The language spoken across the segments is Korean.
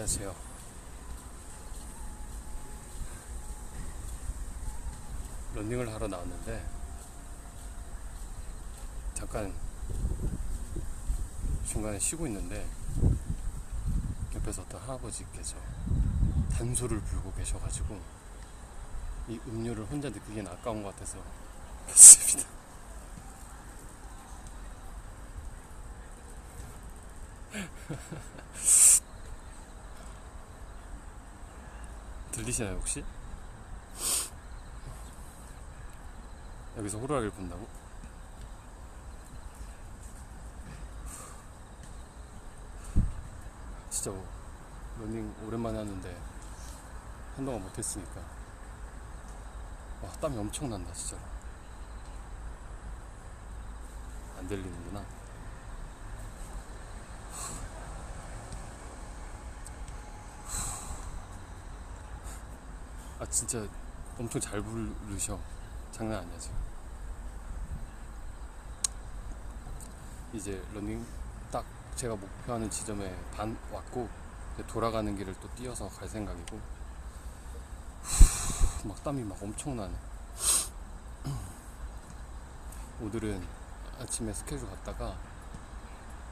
안녕하세요. 런닝을 하러 나왔는데 잠깐 중간에 쉬고 있는데 옆에서 어떤 할아버지께서 단소를 불고 계셔가지고 이 음료를 혼자 느끼기엔 아까운 것 같아서 켰습니다. 들리시나요 혹시? 여기서 호루라기를 본다고? 진짜 뭐, 러닝 오랜만에 하는데 한동안 못했으니까 와 땀이 엄청 난다 진짜로 안 들리는구나 진짜 엄청 잘 부르셔. 장난 아니야 지금. 이제 러닝 딱 제가 목표하는 지점에 반 왔고 돌아가는 길을 또 뛰어서 갈 생각이고 후, 막 땀이 막 엄청 나네. 오늘은 아침에 스케줄 갔다가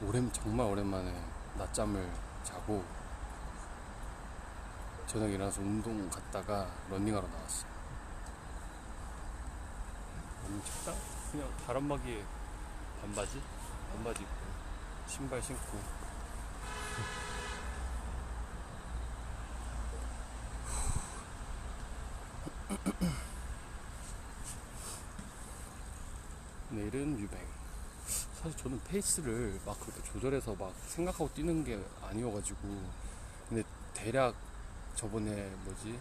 오랜 정말 오랜만에 낮잠을 자고 저녁에 일어나서 운동 갔다가 런닝하러 나왔어. 너무 춥다? 그냥 바람막이에 반바지? 반바지 입고 신발 신고 내일은 유뱅 사실 저는 페이스를 막 그렇게 조절해서 막 생각하고 뛰는 게 아니어가지고 근데 대략 저번에 뭐지?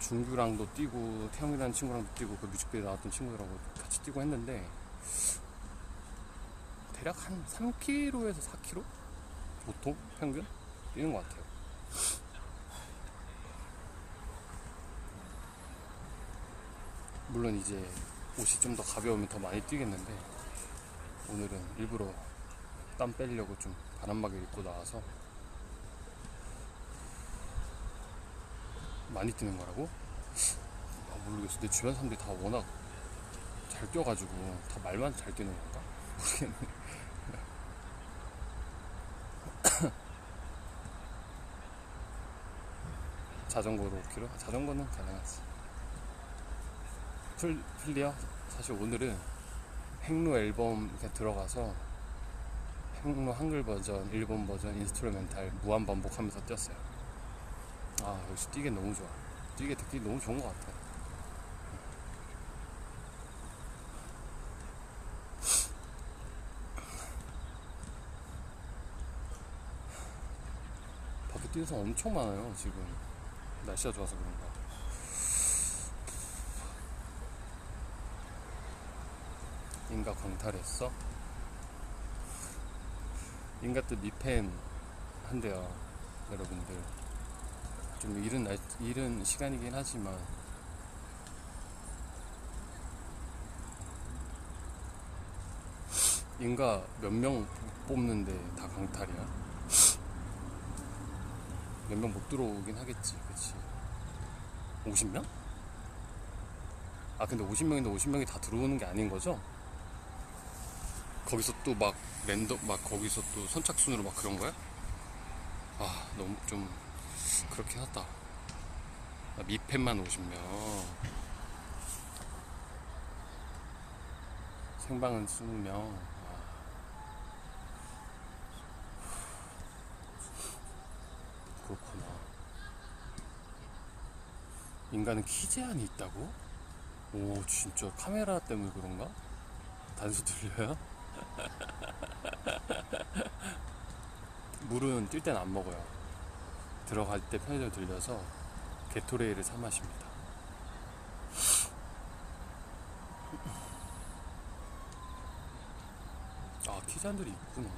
준규랑도 뛰고 태영이라는 친구랑도 뛰고 그 뮤직비디오 나왔던 친구들하고 같이 뛰고 했는데 대략 한 3km에서 4km 보통 평균? 뛰는 것 같아요. 물론 이제 옷이 좀 더 가벼우면 더 많이 뛰겠는데 오늘은 일부러 땀 빼려고 좀 바람막이 입고 나와서 많이 뛰는 거라고? 아, 모르겠어. 내 주변 사람들이 다 워낙 잘 뛰어가지고 다 말만 잘 뛰는 건가? 모르겠네. 자전거로 5km? 자전거는 가능하지. 풀, 풀리어? 사실 오늘은 행로 앨범 그냥 들어가서 행로 한글 버전, 일본 버전, 인스트루멘탈 무한 반복하면서 뛰었어요. 아 역시 뛰기 너무 좋아. 뛰기 듣기 너무 좋은 것 같아. 밖에 뛰는 사람 엄청 많아요 지금. 날씨가 좋아서 그런가. 인가 광탈했어? 인가 또 미팬 한대요 여러분들 좀 이른 날, 이른 시간이긴 하지만 인가 몇 명 뽑는데 다 강탈이야. 몇 명 못 들어오긴 하겠지, 그치? 50명? 아, 근데 50명인데 50명이 다 들어오는 게 아닌 거죠? 거기서 또 막 랜덤, 막 거기서 또 선착순으로 막 그런 거야? 아, 너무 좀 그렇긴 하다. 아, 미팬만 50명. 생방은 20명. 아. 그렇구나. 인간은 키 제한이 있다고? 오, 진짜 카메라 때문에 그런가? 단수 들려요? 물은 뛸 땐 안 먹어요. 들어갈 때 편의점 들려서 게토레이를 사 마십니다. 아, 키잔들이 있구나.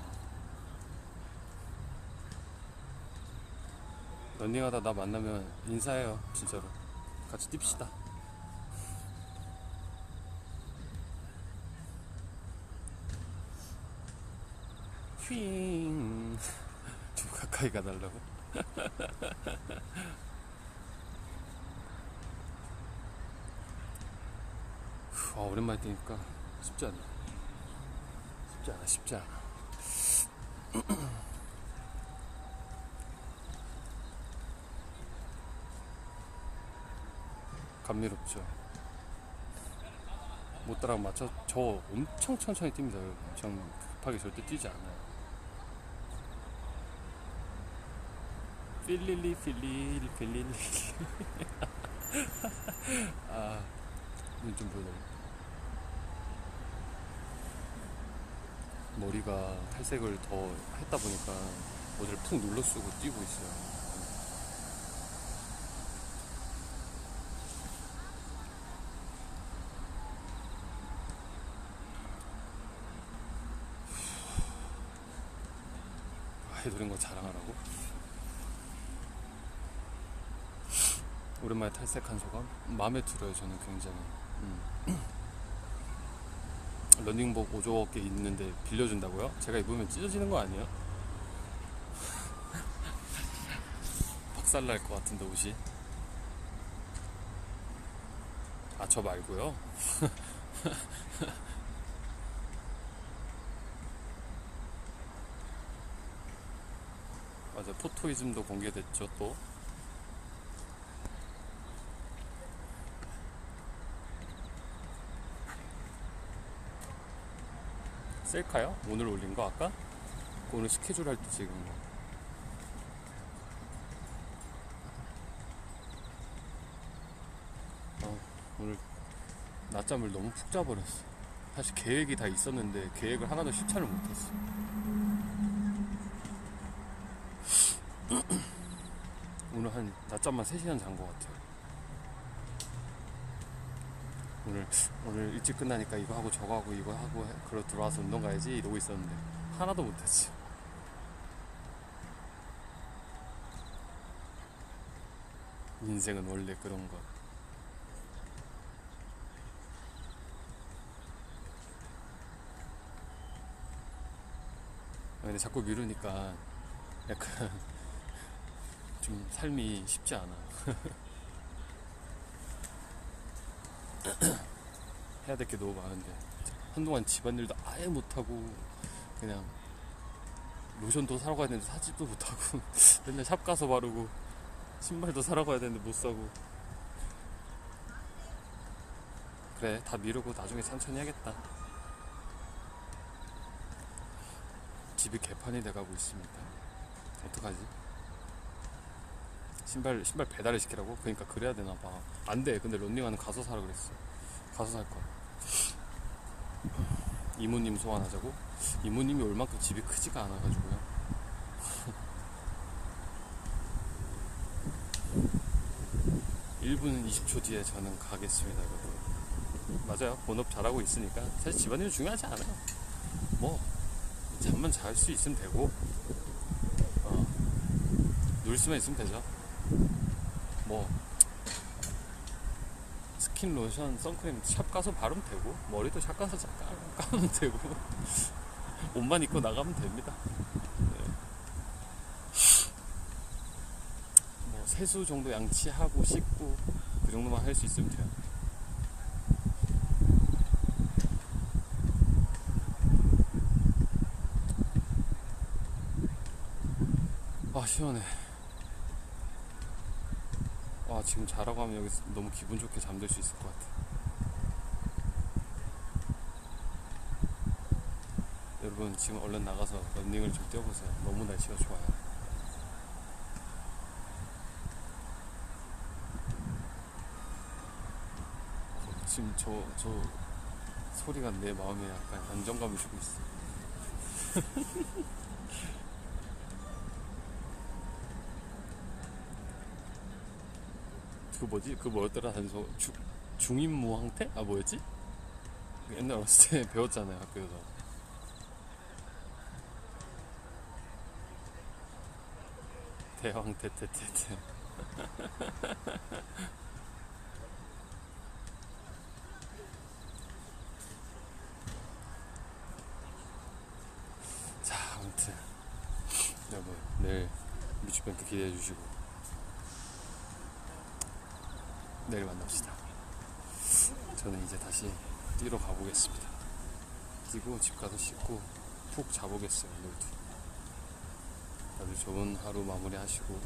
런닝하다 나 만나면 인사해요, 진짜로. 같이 뜁시다. 휘잉. 좀 가까이 가달라고? 아 오랜만에 뛰니까 쉽지 않네. 쉽지 않아 쉽지 않아. 감미롭죠. 못 따라 맞춰 저 엄청 천천히 뜁니다 전 급하게 절대 뛰지 않아요 필릴리 필릴리 필릴리. 아눈 좀 보여달라 머리가 탈색을 더 했다 보니까 모자를 푹 눌러 쓰고 뛰고 있어요. 아이돌 인거 자랑하라고? 오랜만에 탈색한 소감? 마음에 들어요 저는 굉장히 음. 런닝복 5조 개 있는데 빌려준다고요? 제가 입으면 찢어지는 거 아니에요? 박살 날 것 같은데 옷이 아 저 말고요 맞아 포토이즘도 공개됐죠 또 셀카요? 오늘 올린 거 아까? 오늘 스케줄 할 때 찍은 거. 아, 오늘 낮잠을 너무 푹 자버렸어. 사실 계획이 다 있었는데 계획을 하나도 실천을 못했어. 오늘 한 낮잠만 3시간 잔 것 같아요. 오늘 오늘 일찍 끝나니까 이거 하고 저거 하고 이거 하고 해- 그러 들어와서 운동 가야지 이러고 있었는데 하나도 못했지. 인생은 원래 그런 것. 아, 근데 자꾸 미루니까 약간 좀 삶이 쉽지 않아. 해야 될 게 너무 많은데 한동안 집안일도 아예 못하고 그냥 로션도 사러 가야 되는데 사지도 못하고 맨날 샵 가서 바르고 신발도 사러 가야 되는데 못 사고 그래 다 미루고 나중에 천천히 해야겠다 집이 개판이 돼가고 있습니다 어떡하지? 신발 신발 배달을 시키라고? 그러니까 그래야 되나 봐. 안 돼. 근데 런닝화는 가서 사라 그랬어. 가서 살 거야. 이모님 소환하자고? 이모님이 올 만큼 집이 크지가 않아가지고요. (1분 20초) 뒤에 저는 가겠습니다 여러분 맞아요 본업 잘하고 있으니까 사실 집안일 중요하지 않아요 뭐 잠만 잘 수 있으면 되고 어, 놀 수만 있으면 되죠 뭐 스킨 로션 선크림 샵 가서 바르면 되고 머리도 샵 가서 자- 까- 감으면 되고. 옷만 입고 나가면 됩니다. 네. 뭐 세수 정도 양치하고 씻고 그 정도만 할 수 있으면 돼요. 아 시원해. 아 지금 자라고 하면 여기서 너무 기분 좋게 잠들 수 있을 것 같아. 여러분 지금 얼른 나가서 런닝을 좀 뛰어보세요. 너무 날씨가 좋아요. 어, 지금 저, 저 소리가 내 마음에 약간 안정감을 주고 있어. 그 뭐지? 그 뭐였더라 단소 주, 중인무 황태? 아 뭐였지? 그 옛날 어렸을 때 배웠잖아요 학교에서 대왕태태태태 자 아무튼 여러분 내일 뮤직뱅크 기대해 주시고 내일 만납시다. 저는 이제 다시 뛰러 가보겠습니다. 뛰고 집 가서 씻고 푹 자보겠어요 오늘도. 다들 좋은 하루 마무리하시고